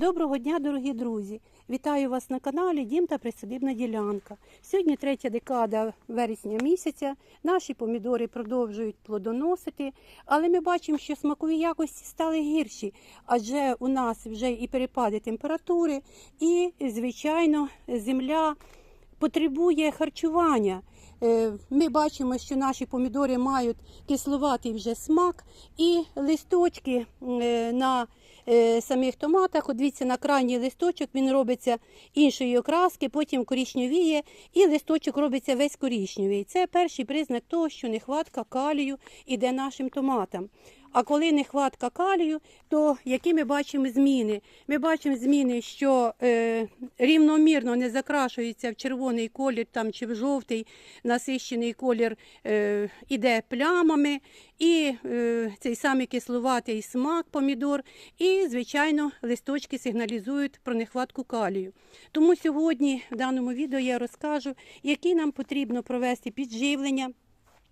Доброго дня, дорогі друзі! Вітаю вас на каналі Дім та Присадибна ділянка. Сьогодні третя декада вересня місяця. Наші помідори продовжують плодоносити, але ми бачимо, що смакові якості стали гірші, адже у нас вже і перепади температури, і, звичайно, земля потребує харчування. Е, Ми бачимо, що наші помідори мають кисловатий вже смак, і листочки е, на самих томатах. От дивіться, на крайній листочок він робиться іншої окраски, потім корішньовіє, і листочок робиться весь корішньовий. Це перший признак того, що нехватка калію іде нашим томатам. А коли нехватка калію, то які ми бачимо зміни? Ми бачимо зміни, що е, рівномірно не закрашується в червоний колір там, чи в жовтий насищений колір е, іде плямами, і е, цей самий кисловатий смак помідор, і, звичайно, листочки сигналізують про нехватку калію. Тому сьогодні в даному відео я розкажу, які нам потрібно провести підживлення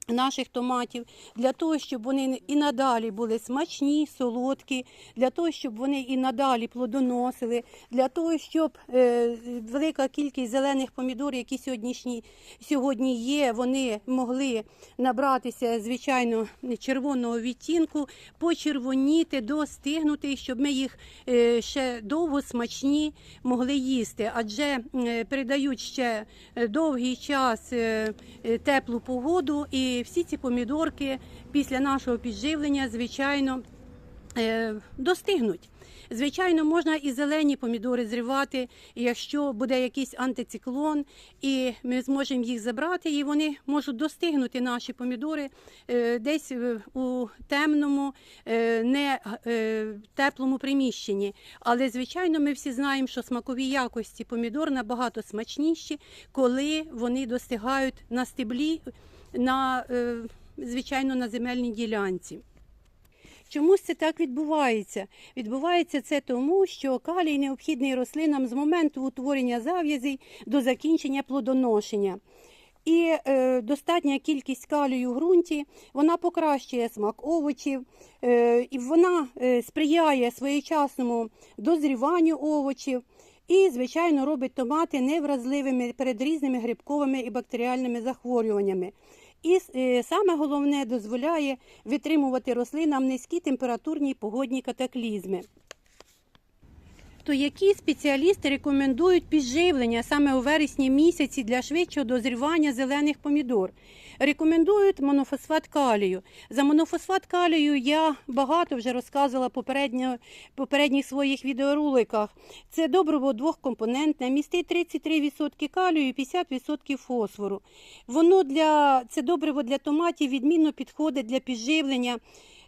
наших томатів для того, щоб вони і надалі були смачні, солодкі, для того, щоб вони і надалі плодоносили, для того, щоб е, велика кількість зелених помідорів, які сьогоднішні, сьогодні є, вони могли набратися, звичайно, червоного відтінку, почервоніти, достигнути, щоб ми їх е, ще довго смачні могли їсти. Адже е, передають ще е, довгий час е, теплу погоду, і всі ці помідорки після нашого підживлення, звичайно, е, достигнуть. Звичайно, можна і зелені помідори зривати, якщо буде якийсь антициклон, і ми зможемо їх забрати, і вони можуть достигнути наші помідори е, десь е, у темному, не теплому приміщенні. Але, звичайно, ми всі знаємо, що смакові якості помідор набагато смачніші, коли вони достигають на стеблі, на, е, звичайно, на земельній ділянці. Чомусь це так відбувається? Відбувається це тому, що калій необхідний рослинам з моменту утворення зав'язей до закінчення плодоношення. І е, достатня кількість калію в ґрунті вона покращує смак овочів, е, і вона е, сприяє своєчасному дозріванню овочів. І, звичайно, робить томати невразливими перед різними грибковими і бактеріальними захворюваннями. І е, саме головне дозволяє витримувати рослинам низькі температурні погодні катаклізми. То які спеціалісти рекомендують підживлення саме у вересні місяці для швидшого дозрівання зелених помідор? Рекомендують монофосфат калію. За монофосфат калію я багато вже розказувала попередньо, попередніх своїх відеороликах. Це добриво двохкомпонентне, містить 33% калію і 50% фосфору. Воно для це добриво для томатів відмінно підходить для підживлення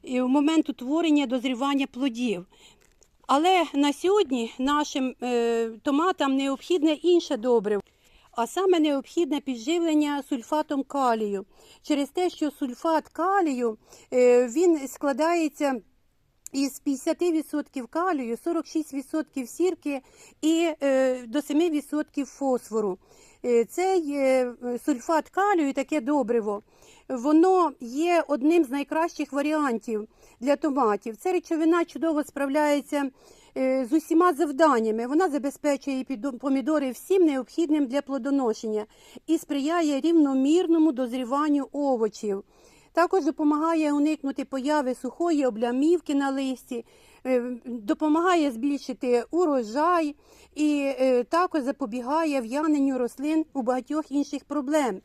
і в момент утворення дозрівання плодів. Але на сьогодні нашим е, томатам необхідне інше добриво, а саме необхідне підживлення сульфатом калію. Через те, що сульфат калію е, він складається із 50% калію, 46% сірки і е, до 7% фосфору. Е, Цей е, сульфат калію, таке добриво, воно є одним з найкращих варіантів для томатів. Ця речовина чудово справляється е, з усіма завданнями. Вона забезпечує помідори всім необхідним для плодоношення і сприяє рівномірному дозріванню овочів. Також допомагає уникнути появи сухої облямівки на листі, допомагає збільшити урожай і е, також запобігає в'яненню рослин у багатьох інших проблем.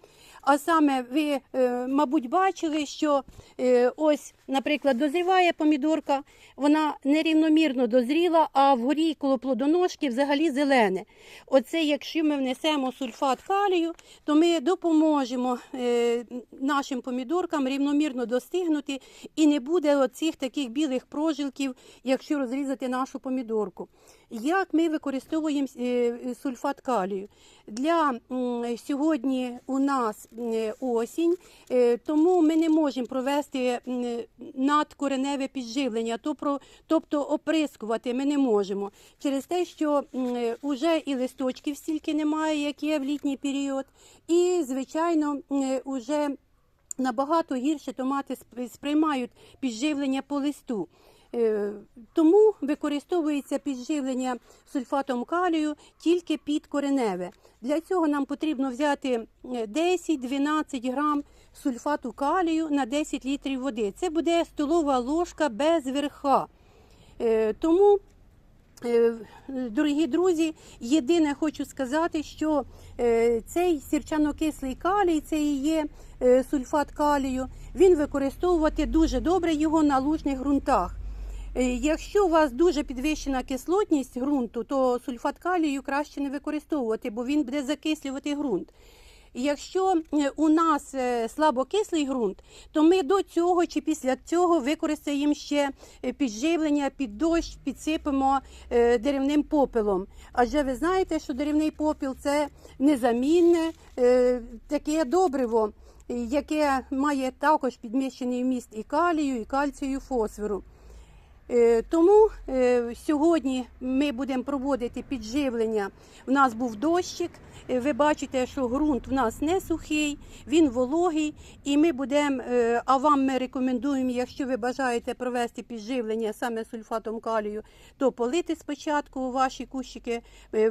А саме ви, е, мабуть, бачили, що е, ось, наприклад, дозріває помідорка, вона нерівномірно дозріла, а вгорі коло плодоножки взагалі зелене. Оце, якщо ми внесемо сульфат калію, то ми допоможемо е, нашим помідоркам рівномірно достигнути і не буде оцих таких білих прожилків, якщо розрізати нашу помідорку. Як ми використовуємо сульфат калію? Для сьогодні у нас осінь, е, тому ми не можемо провести надкореневе підживлення, тобто оприскувати ми не можемо. Через те, що вже і листочків стільки немає, як є в літній період, і, звичайно, вже набагато гірше томати сп- сприймають підживлення по листу. Е, Тому використовується підживлення сульфатом калію тільки під кореневе. Для цього нам потрібно взяти е, 10-12 грам сульфату калію на 10 літрів води. Це буде столова ложка без верха. Е, Тому Е, Дорогі друзі, єдине хочу сказати, що е, цей сірчано-кислий калій, це і є е, сульфат калію, він використовувати дуже добре його на лужних ґрунтах. Е, Якщо у вас дуже підвищена кислотність ґрунту, то сульфат калію краще не використовувати, бо він буде закислювати ґрунт. Якщо е, у нас е, слабокислий ґрунт, то ми до цього чи після цього використаємо ще підживлення під дощ, підсипемо деревним попелом. Адже ви знаєте, що деревний попіл це незамінне таке добриво, яке має також підміщений вміст і калію, і кальцію, і фосфору. Е, Тому е, сьогодні ми будемо проводити підживлення. У нас був дощик. Е, Ви бачите, що ґрунт в нас не сухий, він вологий, і ми будемо, а вам ми рекомендуємо, якщо ви бажаєте провести підживлення саме сульфатом калію, то полити спочатку ваші кущики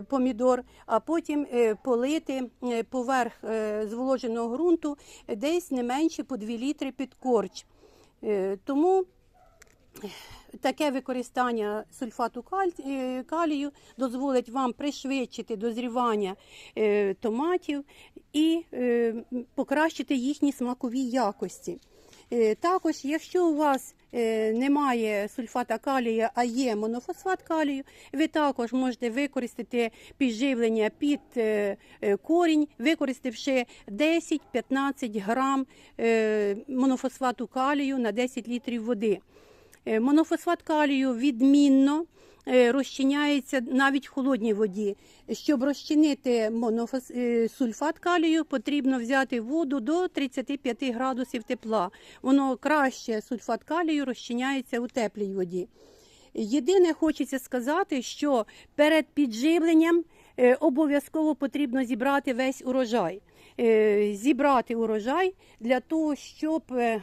помідор, а потім полити поверх зволоженого ґрунту десь не менше по 2 літри під корч. Тому таке використання сульфату е, калію дозволить вам пришвидшити дозрівання е, томатів і е, покращити їхні смакові якості. Також, якщо у вас немає сульфата калія, а є монофосфат калію, ви також можете використати підживлення під корінь, використавши 10-15 грам монофосфату калію на 10 літрів води. Е, Монофосфат калію відмінно е, розчиняється навіть в холодній воді. Щоб розчинити монофос... е, сульфат калію, потрібно взяти воду до 35 градусів тепла. Воно краще сульфат калію розчиняється у теплій воді. Єдине хочеться сказати, що перед підживленням обов'язково потрібно зібрати весь урожай. Е, Зібрати урожай для того, щоб е,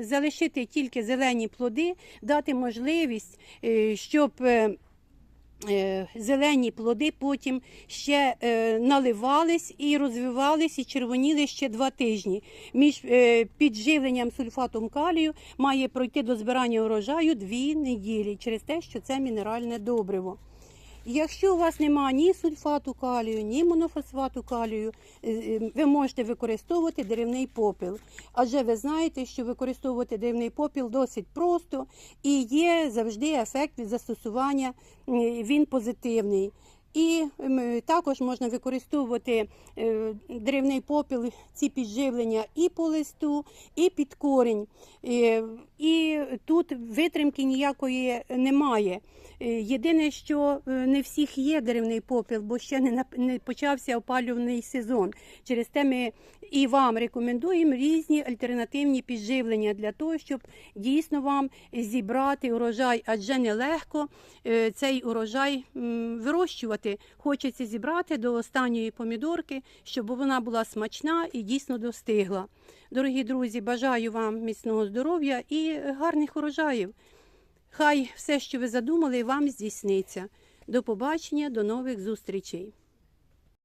залишити тільки зелені плоди, дати можливість, е, щоб зелені плоди потім ще наливались і розвивались і червоніли ще два тижні. Між підживленням сульфатом калію має пройти до збирання урожаю дві неділі через те, що це мінеральне добриво. Якщо у вас немає ні сульфату калію, ні монофосфату калію, е, е, ви можете використовувати деревний попіл. Адже ви знаєте, що використовувати деревний попіл досить просто і є завжди ефект від застосування, е, він позитивний. І також можна використовувати деревний попіл, ці підживлення і по листу, і під корінь. І тут витримки ніякої немає. Е, Єдине, що е, не всіх є деревний попіл, бо ще не не почався опалювальний сезон. Через те ми і вам рекомендуємо різні альтернативні підживлення для того, щоб дійсно вам зібрати урожай, адже нелегко е, цей урожай вирощувати. Хочеться зібрати до останньої помідорки, щоб вона була смачна і дійсно достигла. Дорогі друзі, бажаю вам міцного здоров'я гарних урожаїв. Хай все, що ви задумали, вам здійсниться. До побачення, до нових зустрічей.